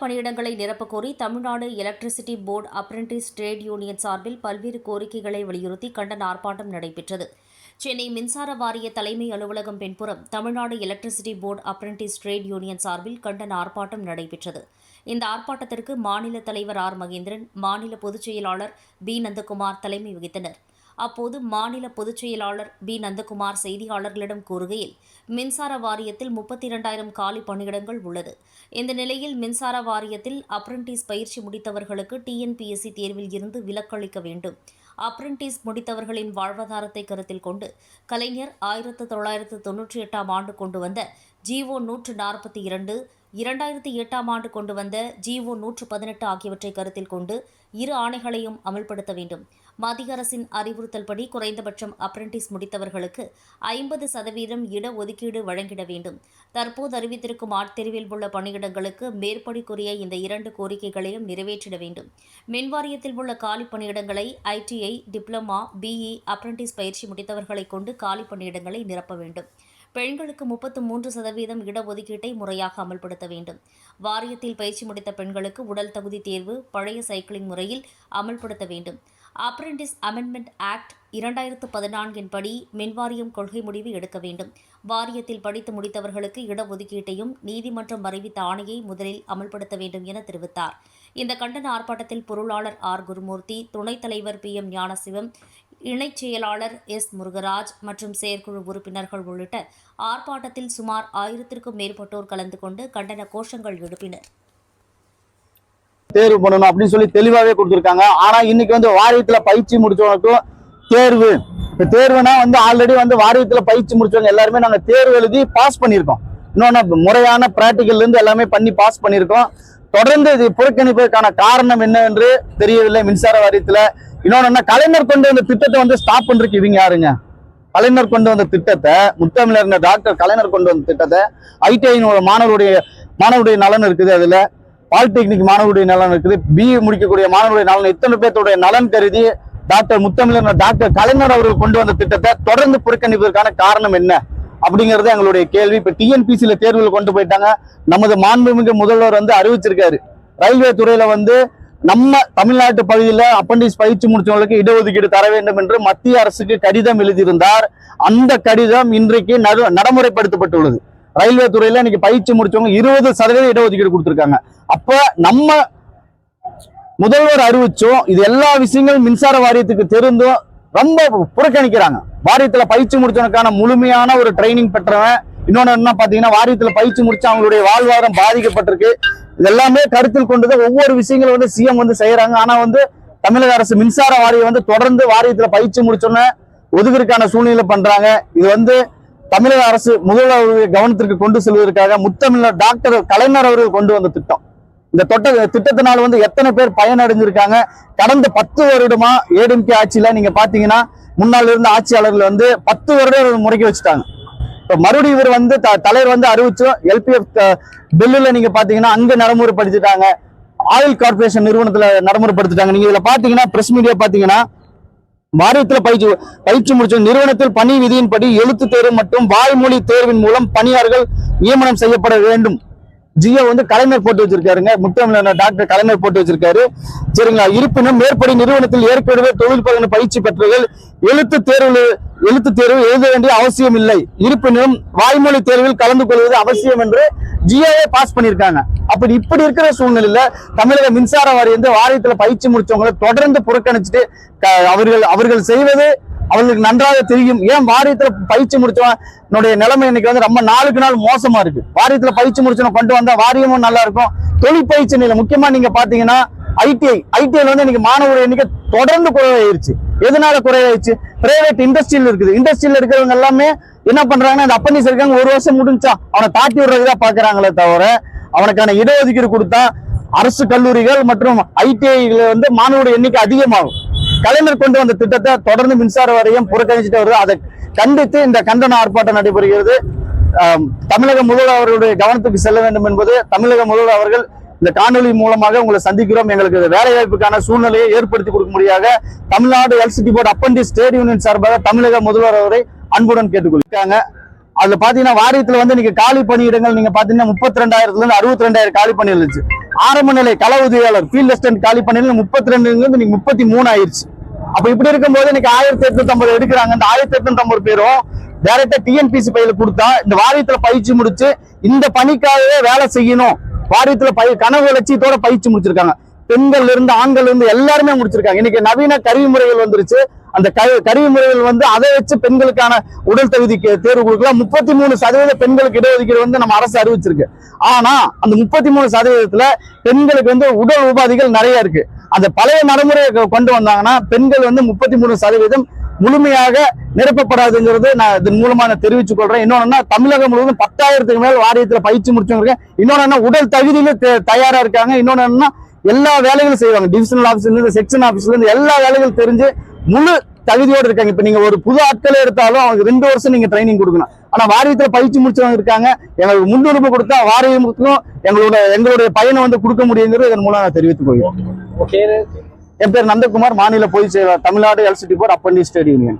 பணியிடங்களை நிரப்பக்கோரி Tamil Nadu electricity board apprentice trade union சார்பில் பல்வேறு கோரிக்கைகளை வலியுறுத்தி கண்டன ஆர்ப்பாட்டம் நடைபெற்றது. சென்னை மின்சார வாரிய தலைமை அலுவலகம் பின்புறம் Tamil Nadu electricity board apprentice trade union சார்பில் கண்டன ஆர்ப்பாட்டம் நடைபெற்றது. இந்த ஆர்ப்பாட்டத்திற்கு மாநில தலைவர் ஆர் மகேந்திரன் மாநில பொதுச் செயலாளர் பி. நந்தகுமார் தலைமை வகித்தனர். அப்போது மாநில பொதுச் செயலாளர் பி. நந்தகுமார் செய்தியாளர்களிடம் கூறுகையில் மின்சார வாரியத்தில் முப்பத்தி இரண்டாயிரம் காலி பணியிடங்கள் உள்ளது. இந்த நிலையில் மின்சார வாரியத்தில் அப்ரண்டிஸ் பயிற்சி முடித்தவர்களுக்கு டிஎன்பிஎஸ்சி தேர்வில் இருந்து விலக்களிக்க வேண்டும். அப்ரண்டிஸ் முடித்தவர்களின் வாழ்வாதாரத்தை கருத்தில் கொண்டு கலைஞர் ஆயிரத்து தொள்ளாயிரத்து தொன்னூற்றி எட்டாம் ஆண்டு கொண்டு வந்த ஜிஓ நூற்று நாற்பத்தி இரண்டு இரண்டாயிரத்தி எட்டாம் ஆண்டு கொண்டு வந்த ஜிஓ நூற்று பதினெட்டு ஆகியவற்றை கருத்தில் கொண்டு இரு ஆணைகளையும் அமல்படுத்த வேண்டும். மத்திய அரசின் அறிவுறுத்தல்படி குறைந்தபட்சம் அப்ரண்டிஸ் முடித்தவர்களுக்கு ஐம்பது சதவீதம் இடஒதுக்கீடு வழங்கிட வேண்டும். தற்போது அறிவித்திருக்கும் ஆட்தெரிவில் உள்ள பணியிடங்களுக்கு மேற்படிக்குரிய இந்த இரண்டு கோரிக்கைகளையும் நிறைவேற்றிட வேண்டும். மின்வாரியத்தில் உள்ள காலி பணியிடங்களை ஐடிஐ டிப்ளமா பிஇ அப்ரண்டிஸ் பயிற்சி முடித்தவர்களை கொண்டு காலி பணியிடங்களை நிரப்ப வேண்டும். பெண்களுக்கு முப்பத்து மூன்று சதவீதம் இடஒதுக்கீட்டை முறையாக அமல்படுத்த வேண்டும். வாரியத்தில் பயிற்சி முடித்த பெண்களுக்கு உடல் தகுதி தேர்வு பழைய சைக்கிளிங் முறையில் அமல்படுத்த வேண்டும். அப்ரெண்டிஸ் அமெண்ட்மெண்ட் ஆக்ட் இரண்டாயிரத்து பதினான்கின் படி மின்வாரியம் கொள்கை முடிவு எடுக்க வேண்டும். வாரியத்தில் படித்து முடித்தவர்களுக்கு இடஒதுக்கீட்டையும் நீதிமன்றம் அறிவித்த ஆணையை முதலில் அமல்படுத்த வேண்டும் என தெரிவித்தார். இந்த கண்டன ஆர்ப்பாட்டத்தில் பொருளாளர் ஆர். குருமூர்த்தி துணைத் தலைவர் பி. எம். ஞானசிவம் இணைச் செயலாளர் எஸ். முருகராஜ் மற்றும் செயற்குழு உறுப்பினர்கள் உள்ளிட்ட ஆர்ப்பாட்டத்தில் சுமார் ஆயிரத்திற்கும் மேற்பட்டோர் கலந்து கொண்டு கண்டன கோஷங்கள் எழுப்பினர். தேர்வு பண்ணணும் அப்படின்னு சொல்லி தெளிவாகவே கொடுத்துருக்காங்க. ஆனால் இன்னைக்கு வந்து வாரியத்தில் பயிற்சி முடிச்சவனுக்கும் தேர்வு. இப்போ தேர்வுனா வந்து ஆல்ரெடி வந்து வாரியத்தில் பயிற்சி முடிச்சவங்க எல்லாருமே நாங்கள் தேர்வு எழுதி பாஸ் பண்ணியிருக்கோம். இன்னொன்று முறையான ப்ராக்டிக்கல்லேருந்து எல்லாமே பண்ணி பாஸ் பண்ணியிருக்கோம். தொடர்ந்து இது புறக்கணிப்பதற்கான காரணம் என்னவென்று தெரியவில்லை மின்சார வாரியத்தில். இன்னொன்னு என்ன கலைஞர் கொண்டு வந்த திட்டத்தை வந்து ஸ்டாப் பண்றதுக்கு இவங்க யாருங்க? கலைஞர் கொண்டு வந்த திட்டத்தை முத்தமிழர் டாக்டர் கலைஞர் கொண்டு வந்த திட்டத்தை ஐடிஐ மாணவருடைய மாணவருடைய நலன் இருக்குது அதுல. பாலிடெக்னிக் மாணவருடைய நலன் இருக்குது. பிஇ முடிக்கக்கூடிய மாணவருடைய நலன் இத்தனை பேர்த்துடைய நலன் கருதி டாக்டர் முத்தமிழர் டாக்டர் கலைஞர் அவர்கள் கொண்டு வந்த திட்டத்தை தொடர்ந்து புறக்கணிப்பதற்கான காரணம் என்ன? அப்படிங்கிறது எங்களுடைய கேள்வி. இப்ப டிஎன்பிசியில தேர்வுகள் கொண்டு போயிட்டாங்க. நமது மாண்புமிகு முதல்வர் வந்து அறிவிச்சிருக்காரு. ரயில்வே துறையில வந்து நம்ம தமிழ்நாட்டு பகுதியில் அப்பண்டிஸ் பயிற்சி முடிச்சவங்களுக்கு இடஒதுக்கீடு தர வேண்டும் என்று மத்திய அரசுக்கு கடிதம் எழுதியிருந்தார். அந்த கடிதம் இன்றைக்கு நடு நடைமுறைப்படுத்தப்பட்டுள்ளது. ரயில்வே துறையில் இன்னைக்கு பயிற்சி முடிச்சவங்க இருபது சதவீத இடஒதுக்கீடு கொடுத்துருக்காங்க. அப்போ நம்ம முதல்வர் அறிவிச்சோம் இது எல்லா விஷயங்களும் மின்சார வாரியத்துக்கு தெரிந்தும் ரொம்ப புறக்கணிக்கிறாங்க. வாரியத்தில் பயிற்சி முடிச்சவனுக்கான முழுமையான ஒரு ட்ரைனிங் பெற்றவன். இன்னொன்னு என்ன பாத்தீங்கன்னா வாரியத்தில் பயிற்சி முடிச்சு அவங்களுடைய வாழ்வாதாரம் பாதிக்கப்பட்டிருக்கு. இதெல்லாமே கருத்தில் கொண்டுதான் ஒவ்வொரு விஷயங்களும் வந்து சிஎம் வந்து செய்யறாங்க. ஆனா வந்து தமிழக அரசு மின்சார வாரியம் வந்து தொடர்ந்து வாரியத்துல பயிற்சி முடிச்சோன்னே ஒதுக்கிற்கான சூழ்நிலை பண்றாங்க. இது வந்து தமிழக அரசு முதல்வருடைய கவனத்திற்கு கொண்டு செல்வதற்காக முத்தமிழர் டாக்டர் கலைஞர் அவர்கள் கொண்டு வந்த திட்டம். இந்த தொட்ட திட்டத்தினால் வந்து எத்தனை பேர் பயனடைஞ்சிருக்காங்க? கடந்த பத்து வருடமா ஏடிஎம்கே ஆட்சியில நீங்க பாத்தீங்கன்னா முன்னால் இருந்த ஆட்சியாளர்கள் வந்து பத்து வருடம் முறைக்கு வச்சுட்டாங்க. இப்போ மறுபடியும் இவர் வந்து த- தலைவர் வந்து அறிவிச்சோம் எல்பிஎஃப் பில்லுல நீங்க பாத்தீங்கன்னா அங்க நடைமுறைப்படுத்திட்டாங்க. ஆயில் கார்பரேஷன் நிறுவனத்துல நடைமுறைப்படுத்திட்டாங்க. நீங்க இதுல பாத்தீங்கன்னா பிரஸ் மீடியா பாத்தீங்கன்னா வாரியத்தில் பயிற்சி பயிற்சி முடிச்ச நிறுவனத்தில் பணி விதியின்படி எழுத்து தேர்வு மற்றும் வாய்மொழி தேர்வின் மூலம் பணியாளர்கள் நியமனம் செய்யப்பட வேண்டும். ஜியோ வந்து கலைஞர் போட்டு வச்சிருக்காருங்க. முத்தமிழர் டாக்டர் கலைஞர் போட்டு வச்சிருக்காரு. சரிங்களா? இருப்பினும் மேற்படி நிறுவனத்தில் ஏற்கனவே தொழில் பயிற்சி பெற்றவர்கள் எழுத்து தேர்வு எழுத்து தேர்வு எழுத வேண்டிய அவசியம் இல்லை. இருப்பினும் வாய்மொழி தேர்வில் கலந்து கொள்வது அவசியம் என்று ஜிஏஏ பாஸ் பண்ணியிருக்காங்க. அப்படி இப்படி இருக்கிற சூழ்நிலையில தமிழக மின்சார வாரியம் வந்து வாரியத்துல பயிற்சி முடிச்சவங்களை தொடர்ந்து புறக்கணிச்சுட்டு அவர்கள் அவர்கள் செய்வது அவர்களுக்கு நன்றாக தெரியும். ஏன் வாரியத்துல பயிற்சி முடிச்சவனுடைய நிலைமை இன்னைக்கு வந்து ரொம்ப நாளுக்கு நாள் மோசமா இருக்கு. வாரியத்துல பயிற்சி முடிச்சவன் கொண்டு வந்தா வாரியமும் நல்லா இருக்கும். தொழிற்பயிற்சி நிலை முக்கியமா நீங்க பாத்தீங்கன்னா ஐடிஐ ஐடிஐல வந்து இன்னைக்கு மாணவர் எண்ணிக்கை தொடர்ந்து குறைவாயிருச்சு. எதனால குறையாயிடுச்சு பிரைவேட் இண்டஸ்ட்ரியில் இருக்குது. இண்டஸ்ட்ரியில் இருக்கிறவங்க எல்லாமே என்ன பண்றாங்கன்னா இந்த அப்பனிஸ் இருக்காங்க ஒரு வருஷம் முடிஞ்சா அவனை தாட்டி விடுறதுதான் பாக்குறாங்களே தவிர அவனுக்கான இடஒதுக்கீடு கொடுத்தா அரசு கல்லூரிகள் மற்றும் ஐடிஐகள் வந்து மாணவருடைய எண்ணிக்கை அதிகமாகும். கலைஞர் கொண்டு வந்த திட்டத்தை தொடர்ந்து மின்சார வாரியம் புறக்கணிச்சுட்டு வருது. அதை கண்டித்து இந்த கண்டன ஆர்ப்பாட்டம் நடைபெறுகிறது. தமிழக முதல்வர் அவர்களுடைய கவனத்துக்கு செல்ல வேண்டும் என்பது தமிழக முதல்வர் அவர்கள் இந்த காணொலி மூலமாக உங்களை சந்திக்கிறோம். எங்களுக்கு வேலை வாய்ப்புக்கான சூழ்நிலையை ஏற்படுத்தி கொடுக்கும்படியாக Tamil Nadu electricity board apprentice state union சார்பாக தமிழக முதல்வர் அவரை அன்புடன் கேட்டுக்கொள்ளிருக்காங்க அதுல பாத்தீங்கன்னா வாரியத்துல வந்து நீங்க காலி பணியிடங்கள் நீங்க பாத்தீங்கன்னா முப்பத்தி ரெண்டாயிரத்துல இருந்து அறுபத்தி ரெண்டாயிரம் காலி பணி இருந்துச்சு. ஆரம்ப நிலை கள உதவியாளர் ஃபீல்ட் அசிஸ்டன்ட் காலி பணியில முப்பத்தி ரெண்டுல இருந்து முப்பத்தி மூணு ஆயிருச்சு. அப்ப இப்படி இருக்கும்போது இன்னைக்கு ஆயிரத்தி எட்நூத்தி ஐம்பது எடுக்கிறாங்க. இந்த ஆயிரத்தி எட்நூத்தி ஐம்பது பேரும் டைரக்டா டிஎன்பிசி பையில கொடுத்தா இந்த வாரியத்துல பயிற்சி முடிச்சு இந்த பணிக்காகவே வேலை செய்யணும். வாரியத்துல பய கனவு லட்சியத்தோட பயிற்சி முடிச்சிருக்காங்க. பெண்கள் இருந்து ஆண்கள் இருந்து எல்லாருமே முடிச்சிருக்காங்க. இன்னைக்கு நவீன கருவி முறைகள் வந்துருச்சு. அந்த கருவி முறைகள் வந்து அதை வச்சு பெண்களுக்கான உடல் தகுதிக்கு தேர்வு கொடுக்கலாம். முப்பத்தி மூணு சதவீத பெண்களுக்கு இடஒதுக்கீடு வந்து நம்ம அரசு அறிவிச்சிருக்கு. ஆனா அந்த முப்பத்தி மூணு சதவீதத்துல பெண்களுக்கு வந்து உடல் உபாதிகள் நிறைய இருக்கு. அந்த பழைய நடைமுறையை கொண்டு வந்தாங்கன்னா பெண்கள் வந்து முப்பத்தி மூணு சதவீதம் முழுமையாக நிரப்பப்படாதுங்கிறது நான் இதன் மூலமா நான் தெரிவித்துக் கொள்றேன். இன்னொன்னா தமிழகம் முழுவதும் பத்தாயிரத்துக்கு மேல் வாரியத்துல பயிற்சி முடிச்சவங்க இன்னொன்னா என்ன, உடல் தகுதியில தயாரா இருக்காங்க. இன்னொன்னு என்னன்னா எல்லா வேலைகளும் செய்வாங்க. டிவிஷனல் ஆபீஸ்ல இருந்து செக்ஷன் ஆபீஸ்ல இருந்து எல்லா வேலைகளும் தெரிஞ்சு முழு தகுதியோடு இருக்காங்க. இப்ப நீங்க ஒரு புது ஆட்களே எடுத்தாலும் அவங்களுக்கு ரெண்டு வருஷம் நீங்க ட்ரைனிங் கொடுக்கணும். ஆனா வாரியத்துல பயிற்சி முடிச்சவங்க இருக்காங்க. எங்களுக்கு முன்னுரிமை கொடுத்தா வாரியத்துக்கும் எங்களோட எங்களுடைய பயனை வந்து கொடுக்க முடியுங்கிறது இதன் மூலம் நான் தெரிவித்துக் கொள்கிறேன். ஓகே என் பேர் நந்தகுமார் மாநில பொதுச் செயலாளர் Tamil Nadu electricity board apprentice state union